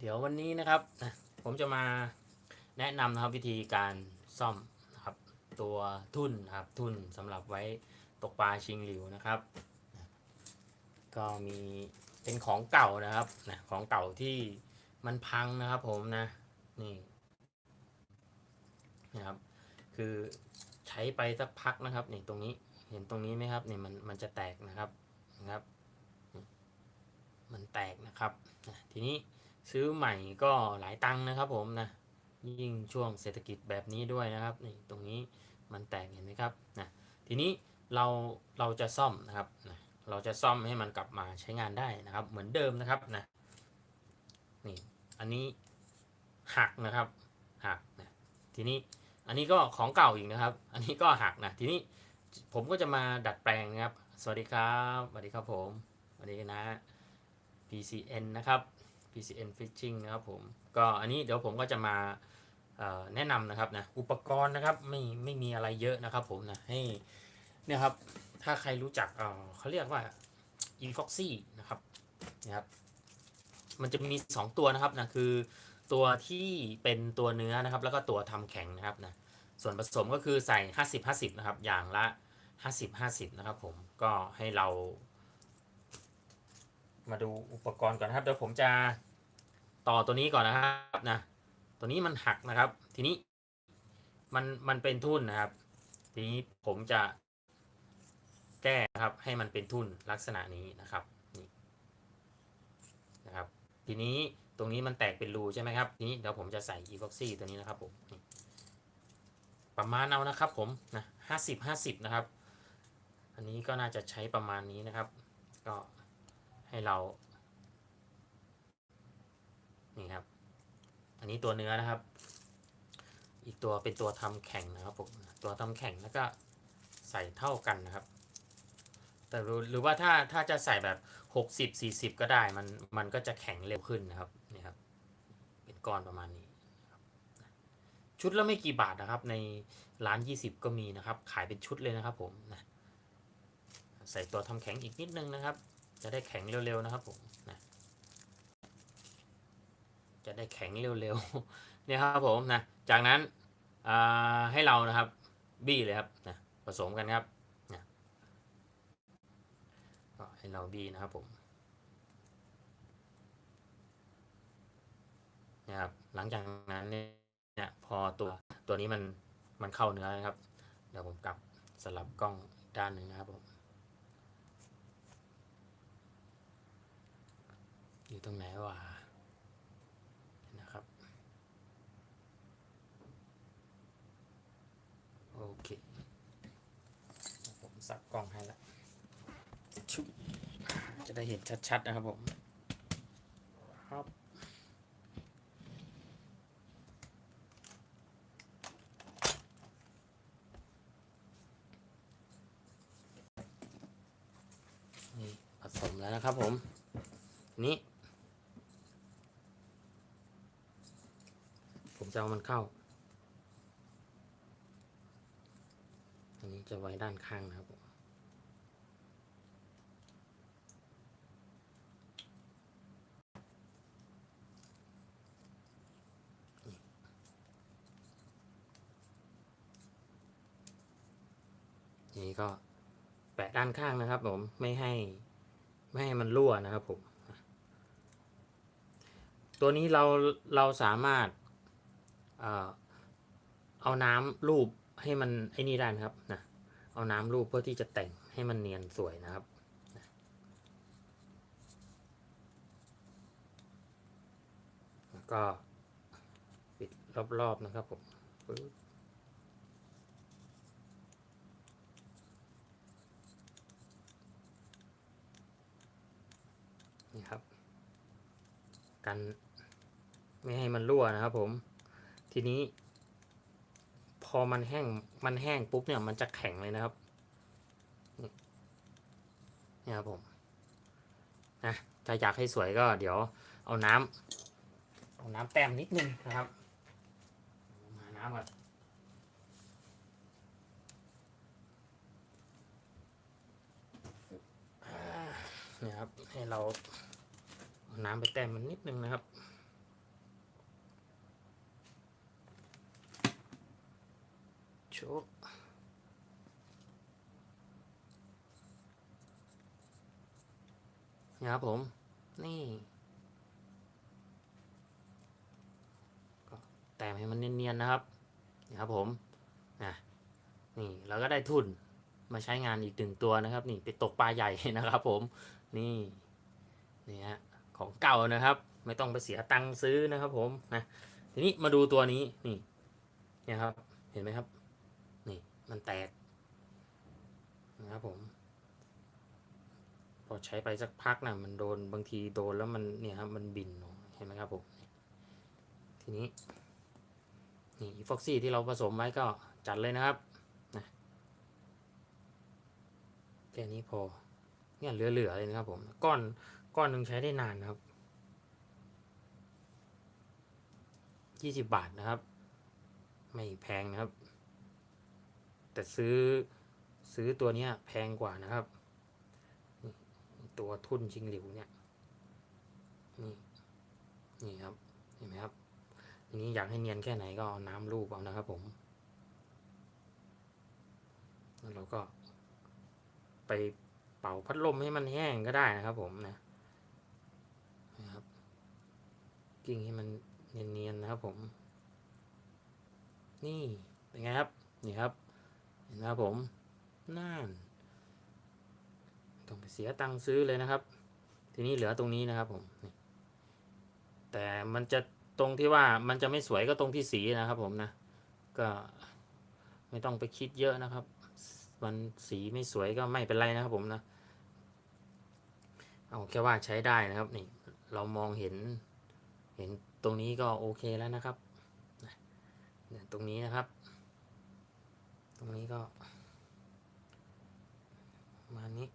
เดี๋ยววันนี้นะครับ ผมจะมาแนะนำนะครับวิธีการซ่อมนะครับ ตัวทุ่นนะครับ ทุ่นสำหรับไว้ตกปลาชิงหลิวนะครับ ก็มีเป็นของเก่านะครับนะของเก่าที่มันพังนะครับ ผมนะนี่นะครับ คือใช้ไปสักพักนะครับนี่ตรงนี้เห็นตรงนี้ไหมครับนี่มันมันจะแตกนะครับนะครับ มันแตกนะครับทีนี้ ซื้อใหม่ก็หลายตังค์นะครับผมนะยิ่งช่วงเศรษฐกิจแบบนี้ด้วยนะครับนี่ตรงนี้มันแตกเห็นไหมครับนะทีนี้เราเราจะซ่อมนะครับนะเราจะซ่อมให้มันกลับมาใช้งานได้นะครับ เหมือนเดิมนะครับนะนี่อันนี้หักนะครับหักนะทีนี้อันนี้ก็ของเก่าอีกนะครับ อันนี้ก็หักนะทีนี้ผมก็จะมาดัดแปลงนะครับ สวัสดีครับสวัสดีครับผมสวัสดีนะ PCN นะครับ PCN Fishing นะครับผม ก็อันนี้เดี๋ยวผมก็จะมาแนะนำนะครับนะอุปกรณ์นะครับไม่ไม่มีอะไรเยอะนะครับผมนะให้เนี่ยครับถ้าใครรู้จักเเขาเรียกว่า efoxy นะครับนะครับ มันจะมี 2 ตัวนะครับนะคือตัวที่เป็นตัวเนื้อนะครับ แล้วก็ตัวทำแข็งนะครับนะส่วนผสมก็คือใส่ 50 50 นะครับ อย่างละ 50 50 นะครับผมก็ให้เรา มาดูอุปกรณ์ก่อนนะครับเดี๋ยวผมจะต่อตัวนี้ก่อนนะครับนะ ตัวนี้มันหักนะครับ ทีนี้มันมันเป็นทุ่นนะครับ ทีนี้ผมจะแก้ครับให้มันเป็นทุ่นลักษณะนี้นะครับนี่นะครับ ทีนี้ตรงนี้มันแตกเป็นรูใช่ไหมครับทีนี้เดี๋ยวผมจะใส่อี o x ซี่ตัวนี้นะครับผมประมาณเอานะครับผมนะห้าสิบห้าสิบนะครับ อันนี้ก็น่าจะใช้ประมาณนี้นะครับ ก็ ให้เรา นี่ครับ อันนี้ตัวเนื้อนะครับ อีกตัวเป็นตัวทำแข็งนะครับผมตัวทำแข็งแล้วก็ใส่เท่ากันนะครับ แต่หรือว่าถ้าถ้าจะใส่แบบ 60 40 ก็ได้มันมันก็จะแข็งเร็วขึ้นนะครับนี่ครับ เป็นก้อนประมาณนี้ชุดละไม่กี่บาทนะครับ ในร้าน 20 ก็มีนะครับ ขายเป็นชุดเลยนะครับผมนะใส่ตัวทำแข็งอีกนิดนึงนะครับ จะได้แข็งเร็วๆนะครับผมนะจะได้แข็งเร็วๆเนี่ยครับผมนะจากนั้นให้เรานะครับบี้เลยครับนะผสมกันครับนะก็ให้เราบี้นะครับผมนะครับหลังจากนั้นเนี่ยพอตัวตัวนี้มันมันเข้าเนื้อนะครับ เดี๋ยวผมกลับสลับกล้องด้านหนึ่งนะครับผม อยู่ตรงไหนวะนะครับ โอเคผมสับกล้องให้แล้วชุบจะได้เห็นชัด ๆ นะครับผมครับนี่ผสมแล้วนะครับผมนี้ ผม จะเอามันเข้า อันนี้จะไว้ด้านข้างนะครับผมนี่นี่ก็แปะด้านข้างนะครับผมไม่ให้ไม่ให้มันรั่วนะครับผมตัวนี้เราเราสามารถ เอาน้ำรูปให้มันไอ้นี่ได้นะครับนะเอาน้ำรูปเพื่อที่จะแต่งให้มันเนียนสวยนะครับแล้วก็ปิดรอบๆนะครับผมนี่ครับ กัน ไม่ให้มันรั่วนะครับผม ทีนี้ พอมันแห้งมันแห้งปุ๊บเนี่ยมันจะแข็งเลยนะครับนี่นี่ครับผมนะถ้าอยากให้สวยก็เดี๋ยวเอาน้ำเอาน้ำแต้มนิดนึงนะครับมาน้ำก่อนอ่านี่ครับให้เราน้ำไปแต้มมันนิดนึงนะครับ โชนี่ครับผม นี่ก็แต่งให้มันเนียนๆนะครับนี่ครับผมนะนี่เราก็ได้ทุนมาใช้งานอีกหนึ่งตัวนะครับ นี่ไปตกปลาใหญ่นะครับ ผมนี่นี่ฮะของเก่านะครับ ไม่ต้องไปเสียตังค์ซื้อนะครับ ผมนะทีนี้มาดูตัวนี้นี่เนี่ยครับ เห็นไหมครับ มันแตกนะครับผม พอใช้ไปสักพักนะมันโดนบางทีโดนแล้วมันเนี่ยครับมันบินเห็นไหมครับผมทีนี้นี่ฟ็อกซี่ที่เราผสมไว้ก็จัดเลยนะครับนะแค่นี้พอเนี่ยเหลือๆเลยนะครับผมก้อนก้อนหนึ่งใช้ได้นานนะครับยี่สิบบาทนะครับ ไม่แพงนะครับ แต่ซื้อซื้อตัวเนี้ยแพงกว่านะครับ ตัวทุ่นชิงหลิวเนี่ยนี่นี่ครับเห็นไหมครับทีนี้อยากให้เนียนแค่ไหนก็เอาน้ำลูบเอานะครับ ผมแล้วเราก็ไปเป่าพัดลมให้มันแห้งก็ได้นะครับ ผมนะนะครับกิ้งให้มันเนียนๆนะครับ ผม นี่เป็นไงครับ นี่ครับ นไหมครับผมน่านต้องไปเสียตังค์ซื้อเลยนะครับ ทีนี้เหลือตรงนี้นะครับผมแต่มันจะตรงที่ว่ามันจะไม่สวยก็ตรงที่สีนะครับผมนะ ก็ไม่ต้องไปคิดเยอะนะครับ มันสีไม่สวยก็ไม่เป็นไรนะครับผมนะ เอาแค่ว่าใช้ได้นะครับนี่เรามองเห็น เห็นตรงนี้ก็โอเคแล้วนะครับเนี่ยตรงนี้นะครับ ตรงนี้ก็มานี้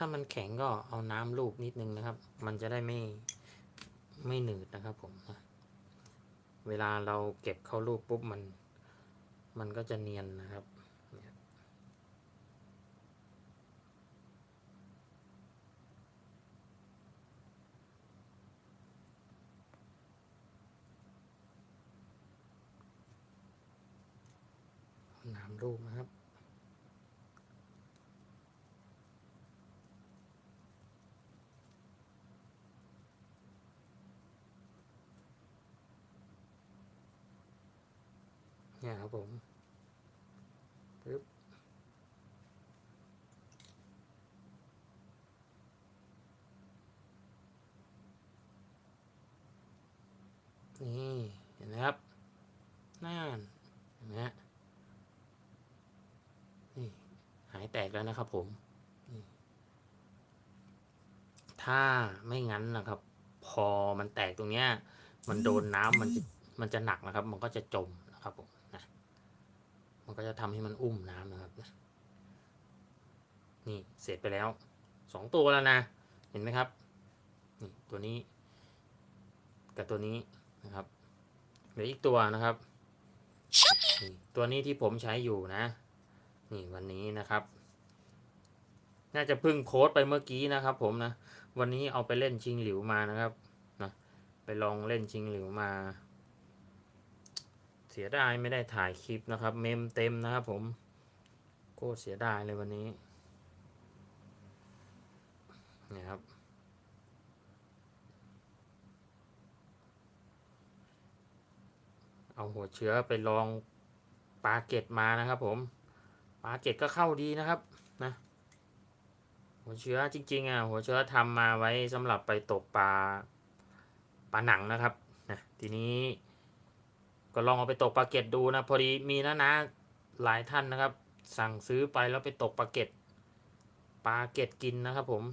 ถ้ามันแข็งก็เอาน้ำลูบนิดนึงนะครับ มันจะได้ไม่ไม่หนืดนะครับผมนะเวลาเราเก็บเข้ารูปปุ๊บมัน มันก็จะเนียนนะครับเนี่ยน้ำ รูปนะครับ เนี่ยครับผมปึ๊บนี่เห็นไหมครับน่านเห็นไหมฮะนี่หายแต กแล้วนะครับ ผม ถ้าไม่งั้นนะครับ พอมันแตกตรงเนี้ย มันโดนน้ำมันจะมันจะหนักนะครับ มันก็จะจมนะครับผมนะมันก็จะทำให้มันอุ้มน้ำนะครับนี่เสร็จไปแล้วสองตัวแล้วนะเห็นไหมครับนี่ตัวนี้ กับตัวนี้นะครับเหลืออีกตัวนะครับตัวนี้ที่ผมใช้อยู่นะ นี่วันนี้นะครับ น่าจะพึ่งโค้ดไปเมื่อกี้นะครับ ผมนะ วันนี้เอาไปเล่นชิงหลิวมานะครับนะไปลองเล่นชิงหลิวมา เสียดายไม่ได้ถ่ายคลิปนะครับ เมมเต็มนะครับ ผมโคตรเสียดายเลยวันนี้นี่ยครับเอาหัวเชื้อไปลองปลาเก็ตมานะครับ ผมปลาเก็ตก็เข้าดีนะครับ นะ หัวเชื้อจริงๆอะหัวเชื้อทำมาไว้สำหรับไปตกปลาปลาหนังนะครับนะทีนี้ ก็ลองเอาไปตกปลาเก็ตดูนะ พอดีมีนะนะหลายท่านนะครับ สั่งซื้อไปแล้วไปตกปลาเก็ตปลาเก็ตกินนะครับ ผม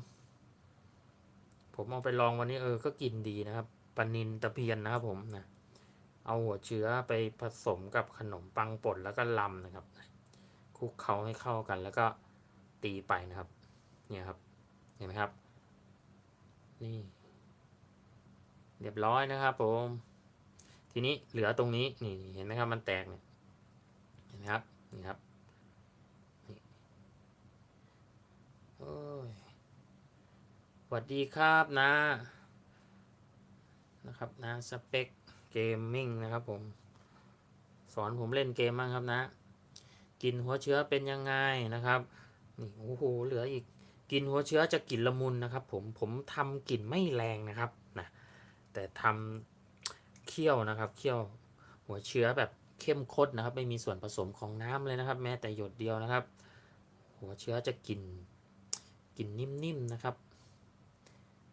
ผมเอาไปลองวันนี้เออก็กินดีนะครับปลานินตะเพียนนะครับ ผมนะเอาหัวเชื้อไปผสมกับขนมปังป่นแล้วก็ลำนะครับคลุกเคล้าให้เข้ากันแล้วก็ตีไปนะครับ เนี่ยครับ เห็นไหมครับ นี่ เรียบร้อยนะครับผม ทีนี้เหลือตรงนี้ นี่เห็นไหมครับ มันแตกเนี่ย เห็นไหมครับ นี่ครับนี่โอ้ยสวัสดีครับนะ นะครับนะสเปคเกมมิ่งนะครับผม สอนผมเล่นเกมบ้างครับนะ กินหัวเชื้อเป็นยังไงนะครับนี่โอ้โหเหลืออีก กินหัวเชื้อจะกลิ่นละมุนนะครับ ผมผมทำกลิ่นไม่แรงนะครับนะแต่ทำเคี่ยวนะครับเคี่ยวหัวเชื้อแบบเข้มข้นนะครับ ไม่มีส่วนผสมของน้ำเลยนะครับ แม้แต่หยดเดียวนะครับ หัวเชื้อจะกลิ่นกลิ่นนิ่มๆนะครับ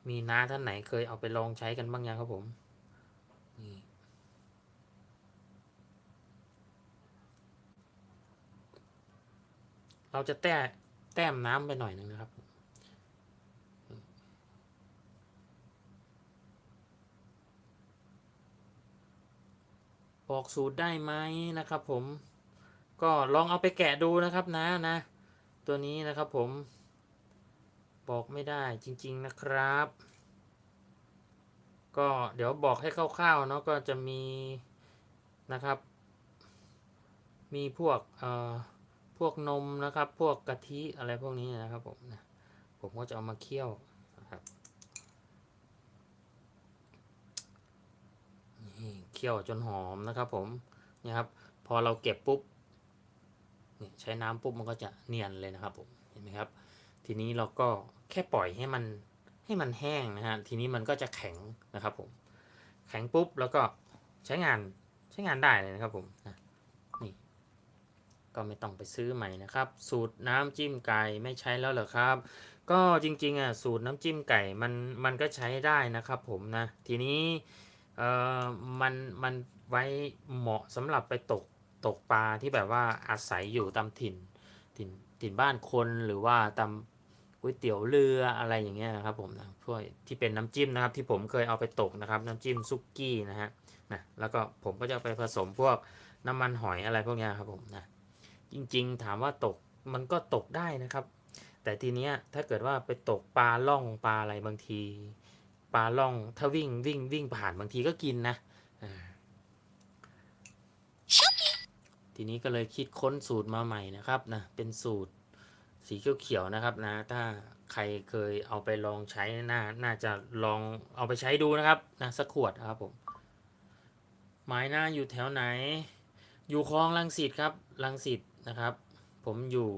มีน้าท่านไหนเคยเอาไปลองใช้กันบ้างยังครับผมนี่เราจะแต้ แต้มน้ำไปหน่อยหนึ่งนะครับ บอกสูตรได้ไหมนะครับ ผม ก็ลองเอาไปแกะดูนะครับนะนะ ตัวนี้นะครับผม บอกไม่ได้จริง ๆนะครับ ก็เดี๋ยวบอกให้คร่าวๆเนาะก็จะมีนะครับ มีพวกเอ่อ วกนมนะครับ พวกกะทิอะไรพวกนี้นะครับผมนะผมก็จะเอามาเคี่ยวนะครับนี่เคี่ยวจนหอมนะครับผมนี่ครับ พอเราเก็บปุ๊บนี่ใช้น้ำปุ๊บมันก็จะเนียนเลยนะครับผมเห็นไหมครับ ทีนี้เราก็แค่ปล่อยให้มันให้มันแห้งนะฮะทีนี้มันก็จะแข็งนะครับผมแข็งปุ๊บแล้วก็ใช้งานใช้งานได้เลยนะครับผมนะ ก็ไม่ต้องไปซื้อใหม่นะครับ สูตรน้ำจิ้มไก่ไม่ใช้แล้วเหรอครับ ก็จริงๆอะสูตรน้ำจิ้มไก่มันมันก็ใช้ได้นะครับผมนะทีนี้เอ่อมันมันไว้เหมาะสำหรับไปตกตกปลาที่แบบว่าอาศัยอยู่ตามถิ่นถิ่นถิ่นบ้านคนหรือว่าตามก๋วยเตี๋ยวเรืออะไรอย่างเงี้ยนะครับผมนะพวกที่เป็นน้ำจิ้มนะครับที่ผมเคยเอาไปตกนะครับ น้ำจิ้มซุกี้นะฮะนะแล้วก็ผมก็จะไปผสมพวกน้ำมันหอยอะไรพวกเนี้ยครับผมนะ จริงๆ ถามว่าตกมันก็ตกได้นะครับ แต่ทีเนี้ยถ้าเกิดว่าไปตกปลาล่องปลาอะไรบางที ปลาล่องถ้าวิ่งวิ่งวิ่งผ่านบางทีก็กินนะทีนี้ก็เลยคิดค้นสูตรมาใหม่นะครับนะเป็นสูตรสีเขียวๆนะครับนะ ถ้าใครเคยเอาไปลองใช้น่าน่าจะลองเอาไปใช้ดูนะครับนะสักขวดนะครับผมหมายหน้าอยู่แถวไหน อยู่คลองลังสิตครับลังสิต นะครับ ผมอยู่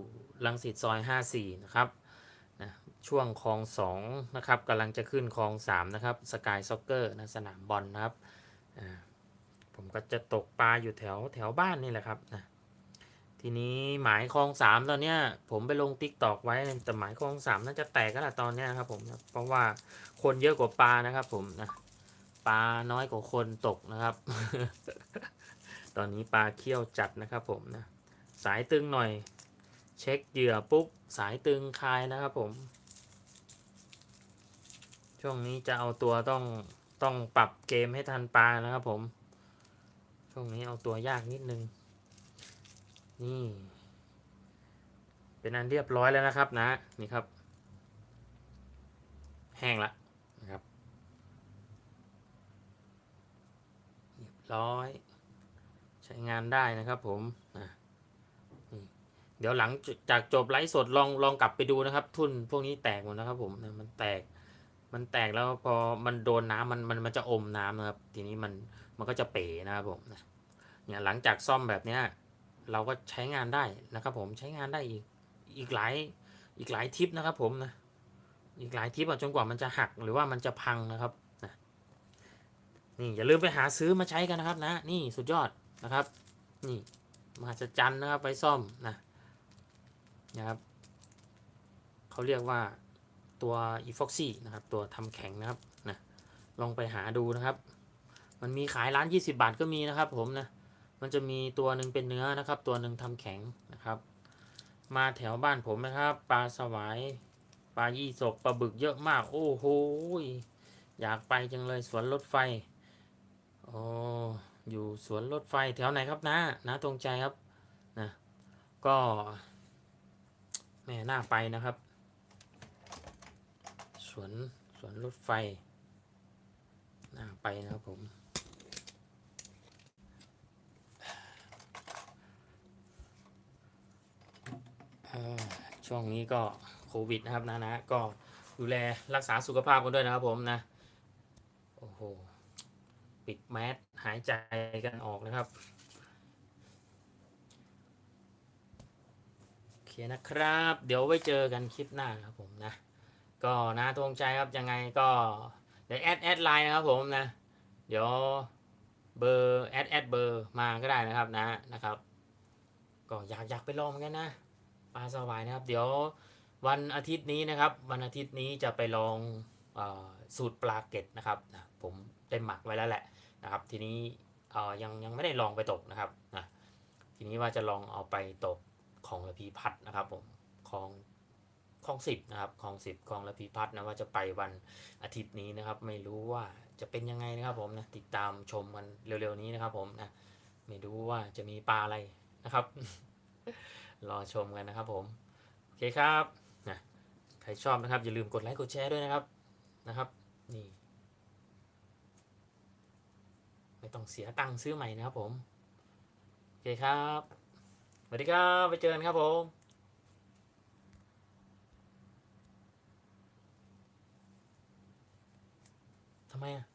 ลังสิตซอย 54 นะครับนะช่วงคลอง2นะครับกำลังจะขึ้นคลอง 3 นะครับสกายซ็อกเกอร์นะสนามบอลนะครับผมก็จะตกปลาอยู่แถวแถวบ้านนี่แหละครับนะทีนี้หมายคลองสามตอนเนี้ยผมไปลงติ๊กตอกไว้แต่หมายคลองสามน่าจะแตกกันละตอนเนี้ยครับผมนะเพราะว่าคนเยอะกว่าปลานะครับ ผมนะปลาน้อยกว่าคนตกนะครับ ตอนนี้ปลาเคี่ยวจัดนะครับผมนะ สายตึงหน่อย เช็คเหยื่อปุ๊บสายตึงคลายนะครับผม ช่วงนี้จะเอาตัวต้องต้องปรับเกมให้ทันปลานะครับผม ช่วงนี้เอาตัวยากนิดนึง นี่ เป็นอันเรียบร้อยแล้วนะครับนะ นี่ครับ แห้งละนะครับเรียบร้อย ใช้งานได้นะครับผมนะ เดี๋ยวหลังจากจบไลฟ์สดลองลองกลับไปดูนะครับ ทุนพวกนี้แตกหมดนะครับ ผมนะมันแตก มันแตกแล้วพอมันโดนน้ำมันมันมันจะอมน้ำนะครับ ทีนี้มันมันก็จะเป๋นะครับผมเนี่ยหลังจากซ่อมแบบเนี้ยเราก็ใช้งานได้นะครับ ผมใช้งานได้อีกอีกหลายอีกหลายทิปนะครับ ผมนะอีกหลายทิปอะจนกว่ามันจะหักหรือว่ามันจะพังนะครับนะนี่อย่าลืมไปหาซื้อมาใช้กันนะครับนะ นี่สุดยอดนะครับ นี่มหัศจรรย์นะครับไปซ่อมนะ นะครับเขาเรียกว่าตัว e f o x y นะครับ ตัวทำแข็งนะครับนะลองไปหาดูนะครับ มันมีขายร้าน 20 บาทก็มีนะครับ ผมนะมันจะมีตัวหนึ่งเป็นเนื้อนะครับ ตัวหนึ่งทำแข็งนะครับ มาแถวบ้านผมนะครับปลาสวายปลายี่สกปลาบึกเยอะมาก โอ้โหอยากไปจังเลยสวนรถไฟโอ้อยู่สวนรถไฟแถวไหนครับนะนะตรงใจครับนะก็ แม่น่าไปนะครับ สวนสวนรถไฟ น่าไปนะครับผม ช่วงนี้ก็โควิดนะครับนะนะก็ดูแลรักษาสุขภาพกันด้วยนะครับผมนะ โอ้โห ปิดแมสหายใจกันออกนะครับ โอ เคนะครับ เดี๋ยวไว้เจอกันคลิปหน้าครับผมนะ ก็นะทวงใจครับยังไงก็เดี๋ยวแอดแอดไลน์นะครับผมนะ เดี๋ยวเบอร์แอดแอดเบอร์มาก็ได้นะครับนะนะครับ ก็อยากอยากไปลองเหมือนกันนะปลาสวายนะครับ เดี๋ยววันอาทิตย์นี้นะครับ วันอาทิตย์นี้จะไปลองออสูตรปลาเก็ตนะครับนะผมได้หมักไว้แล้วแหละนะครับ ทีนี้เออยังยังไม่ได้ลองไปตกนะครับนะทีนี้ว่าจะลองเอาไปตก ของระพีพัดนะครับผมของของสิบนะครับของสิบของระพีพัดนะว่าจะไปวันอาทิตย์นี้นะครับ ไม่รู้ว่าจะเป็นยังไงนะครับผมนะติดตามชมกันเร็วๆนี้นะครับผมนะไม่รู้ว่าจะมีปลาอะไรนะครับ รอชมกันนะครับผมโอเคครับนะใครชอบนะครับอย่าลืมกดไลค์กดแชร์ด้วยนะครับนะครับ นี่ ไม่ต้องเสียตังค์ซื้อใหม่นะครับผม โอเคครับ วัสดีครับ ไปเจอกันครับผมทำไมอะ